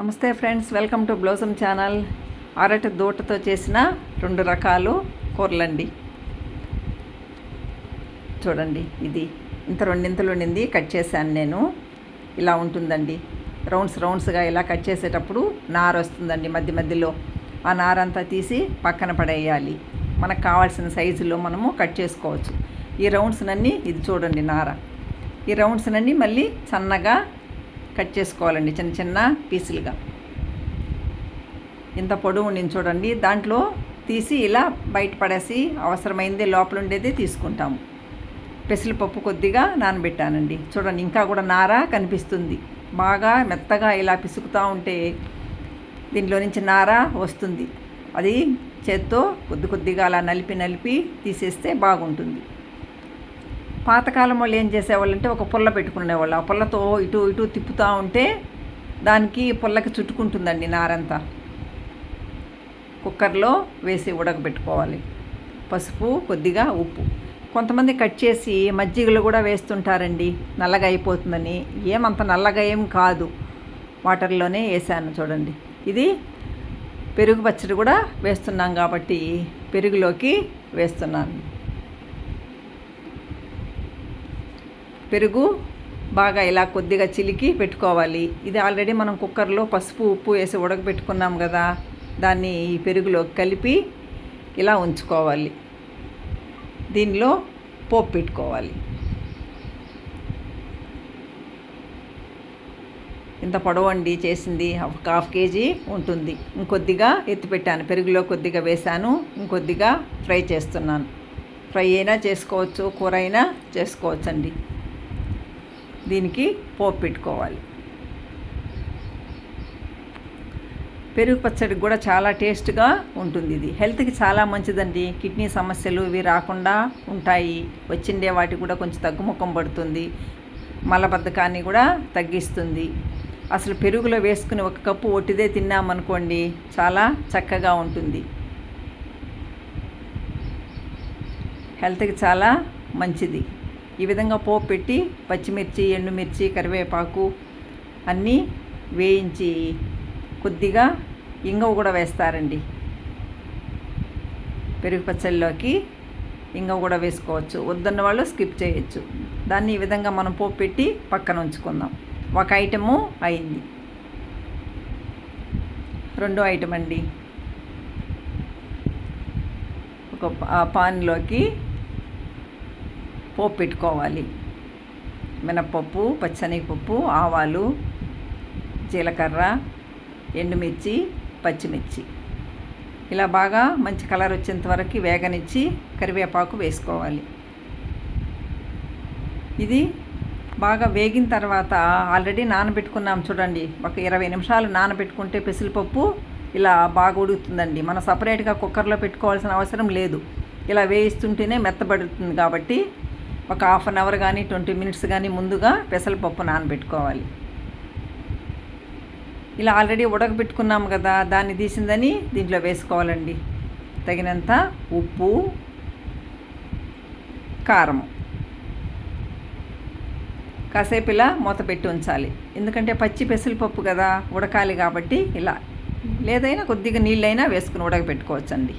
నమస్తే friends welcome to Blossom channel. అరటి దూటతో చేసిన రెండు రకాలు కూరలండి. చూడండి ఇది ఇంత రెండింతలు ఉండింది కట్ చేశాను నేను. ఇలా ఉంటుందండి. రౌండ్స్ రౌండ్స్గా ఇలా కట్ చేసేటప్పుడు నార వస్తుందండి మధ్య మధ్యలో. ఆ నారంతా తీసి పక్కన పడేయాలి. మనకు కావాల్సిన సైజులో మనము కట్ చేసుకోవచ్చు. ఈ రౌండ్స్నన్నీ ఇది చూడండి నార. ఈ రౌండ్స్నన్నీ మళ్ళీ సన్నగా కట్ చేసుకోవాలండి చిన్న చిన్న పీసులుగా. ఇంత పొడవు నేను చూడండి. దాంట్లో తీసి ఇలా బయట పడేసి అవసరమైంది లోపల ఉండేది తీసుకుంటాము. పెసరపప్పు కొద్దిగా నానబెట్టానండి. చూడండి ఇంకా కూడా నార కనిపిస్తుంది. బాగా మెత్తగా ఇలా పిసుకుతూ ఉంటే దీంట్లో నుంచి నార వస్తుంది. అది చేత్తో కొద్ది కొద్దిగా అలా నలిపి నలిపి తీసేస్తే బాగుంటుంది. పాతకాలం వాళ్ళు ఏం చేసేవాళ్ళు అంటే ఒక పుల్ల పెట్టుకునేవాళ్ళు. ఆ పుల్లతో ఇటు ఇటు తిప్పుతూ ఉంటే దానికి పుల్లకి చుట్టుకుంటుందండి నారంతా. కుక్కర్లో వేసి ఉడకబెట్టుకోవాలి. పసుపు కొద్దిగా ఉప్పు. కొంతమంది కట్ చేసి మజ్జిగలు కూడా వేస్తుంటారండి. నల్లగా అయిపోతుందని. ఏమంత నల్లగా ఏం కాదు. వాటర్లోనే వేసాను చూడండి. ఇది పెరుగు పచ్చడి కూడా వేస్తున్నాం కాబట్టి పెరుగులోకి వేస్తున్నాను. పెరుగు బాగా ఇలా కొద్దిగా చిలికి పెట్టుకోవాలి. ఇది ఆల్రెడీ మనం కుక్కర్లో పసుపు ఉప్పు వేసి ఉడకబెట్టుకున్నాం కదా దాన్ని ఈ పెరుగులో కలిపి ఇలా ఉంచుకోవాలి. దీనిలో పోపు పెట్టుకోవాలి. ఇంత పొడవండి చేసింది ఒక హాఫ్ కేజీ ఉంటుంది. ఇంకొద్దిగా ఎత్తిపెట్టాను పెరుగులో కొద్దిగా వేశాను ఇంకొద్దిగా ఫ్రై చేస్తున్నాను. ఫ్రై అయినా చేసుకోవచ్చు కూర అయినా చేసుకోవచ్చండి. దీనికి పోపు పెట్టుకోవాలి. పెరుగు పచ్చడి కూడా చాలా టేస్ట్గా ఉంటుంది ఇది. హెల్త్కి చాలా మంచిదండి. కిడ్నీ సమస్యలు ఇవి రాకుండా ఉంటాయి. వచ్చిండే వాటికి కూడా కొంచెం తగ్గుముఖం పడుతుంది. మలబద్ధకాన్ని కూడా తగ్గిస్తుంది. అసలు పెరుగులో వేసుకుని ఒక కప్పు ఒట్టిదే తిన్నామనుకోండి చాలా చక్కగా ఉంటుంది. హెల్త్కి చాలా మంచిది. ఈ విధంగా పోపు పెట్టి పచ్చిమిర్చి ఎండుమిర్చి కరివేపాకు అన్నీ వేయించి కొద్దిగా ఇంగవ కూడా వేస్తారండి. పెరుగు పచ్చళ్ళలోకి ఇంగవ కూడా వేసుకోవచ్చు. వద్దన్న వాళ్ళు స్కిప్ చేయొచ్చు. దాన్ని ఈ విధంగా మనం పోపు పెట్టి పక్కన ఉంచుకుందాం. ఒక ఐటము అయింది. రెండో ఐటమ్ అండి ఒక పాన్లోకి పోపు పెట్టుకోవాలి. మినప్పప్పు పచ్చనగపప్పు ఆవాలు జీలకర్ర ఎండుమిర్చి పచ్చిమిర్చి. ఇలా బాగా మంచి కలర్ వచ్చేంత వరకు వేగనిచ్చి కరివేపాకు వేసుకోవాలి. ఇది బాగా వేగిన తర్వాత ఆల్రెడీ నానబెట్టుకున్నాం చూడండి. ఒక ఇరవై నిమిషాలు నానబెట్టుకుంటే పెసరపప్పు ఇలా బాగా ఉడుకుతుందండి. మనం సపరేట్గా కుక్కర్లో పెట్టుకోవాల్సిన అవసరం లేదు. ఇలా వేయిస్తుంటేనే మెత్తబడుతుంది కాబట్టి ఒక హాఫ్ అన్ అవర్ కానీ ట్వంటీ మినిట్స్ కానీ ముందుగా పెసరపప్పు నానబెట్టుకోవాలి. ఇలా ఆల్రెడీ ఉడకబెట్టుకున్నాము కదా దాన్ని తీసిందని దీంట్లో వేసుకోవాలండి. తగినంత ఉప్పు కారం కాసేపు ఇలా మూత పెట్టి ఉంచాలి. ఎందుకంటే పచ్చి పెసరపప్పు కదా ఉడకాలి కాబట్టి ఇలా. లేదైనా కొద్దిగా నీళ్ళైనా వేసుకుని ఉడకబెట్టుకోవచ్చండి.